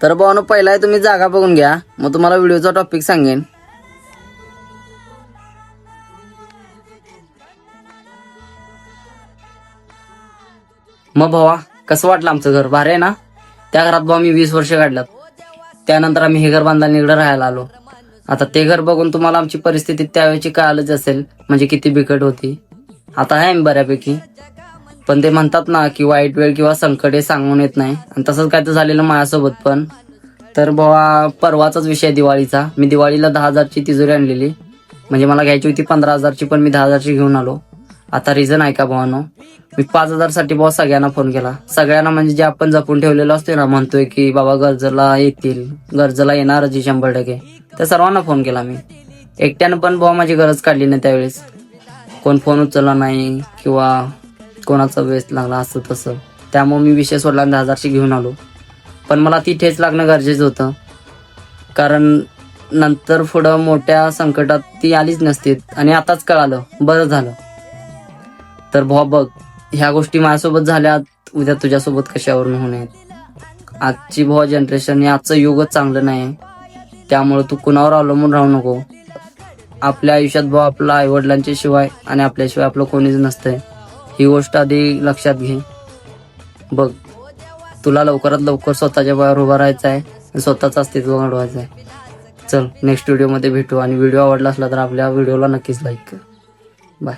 तर भावानो पहिला तुम्ही जागा बघून घ्या. मग तुम्हाला व्हिडिओचा टॉपिक सांगेन. मग भावा कसं वाटलं आमचं घर? भारी आहे ना? त्या घरात भाऊ मी वीस वर्ष काढलं त्यानंतर आम्ही हे घर बांधायला इकडे राहायला आलो. आता ते घर बघून तुम्हाला आमची परिस्थिती त्यावेळेची कळालच असेल म्हणजे किती बिकट होती. आता आहे आम्ही बऱ्यापैकी. पण ते म्हणतात ना की वाईट वेळ किंवा संकट हे सांगून येत नाही. आणि तसंच काय तर झालेलं माझ्यासोबत पण. तर भावा परवाचाच विषय दिवाळीचा. मी दिवाळीला दहा हजारची तिजोरी आणलेली. म्हणजे मला घ्यायची होती पंधरा हजारची पण मी दहा हजारची घेऊन आलो. आता रिझन आहे का भावानो मी पाच हजारसाठी भाऊ सगळ्यांना फोन केला. सगळ्यांना म्हणजे जे आपण जपून ठेवलेलं असतोय ना म्हणतोय की बाबा गरजेला येतील गरजेला येणारच जी शंभर टक्के. त्या सर्वांना फोन केला मी. एकट्यानं पण भाऊ माझी गरज काढली नाही त्यावेळेस. कोण फोन उचलला नाही किंवा कोणाचा वेस्ट लागला असं तसं. त्यामुळे मी विषय सोडला आणि दहा हजारशी घेऊन आलो. पण मला ती ठेच लागणं गरजेचं होतं. कारण नंतर पुढं मोठ्या संकटात ती आलीच नसती आणि आताच कळालं बरं झालं. तर भाऊ बघ ह्या गोष्टी माझ्यासोबत झाल्या उद्या तुझ्यासोबत कशावरून होण्यात आजची भाऊ जनरेशन हे आजचं युगच चांगलं नाही त्यामुळे तू कुणावर अवलंबून राहू नको. आपल्या आयुष्यात भाऊ आपल्या आईवडिलांच्या शिवाय आणि आपल्याशिवाय आपलं कोणीच नसतंय. ही गोष्ट आधी लक्षात घे. बघ तुला लवकरात लवकर स्वतःच्या पायावर उभा राहायचं आहे स्वतःचं अस्तित्व घडवायचं आहे. चल नेक्स्ट व्हिडिओमध्ये भेटू. आणि व्हिडिओ आवडला असला तर आपल्या व्हिडिओला नक्कीच लाईक कर. बाय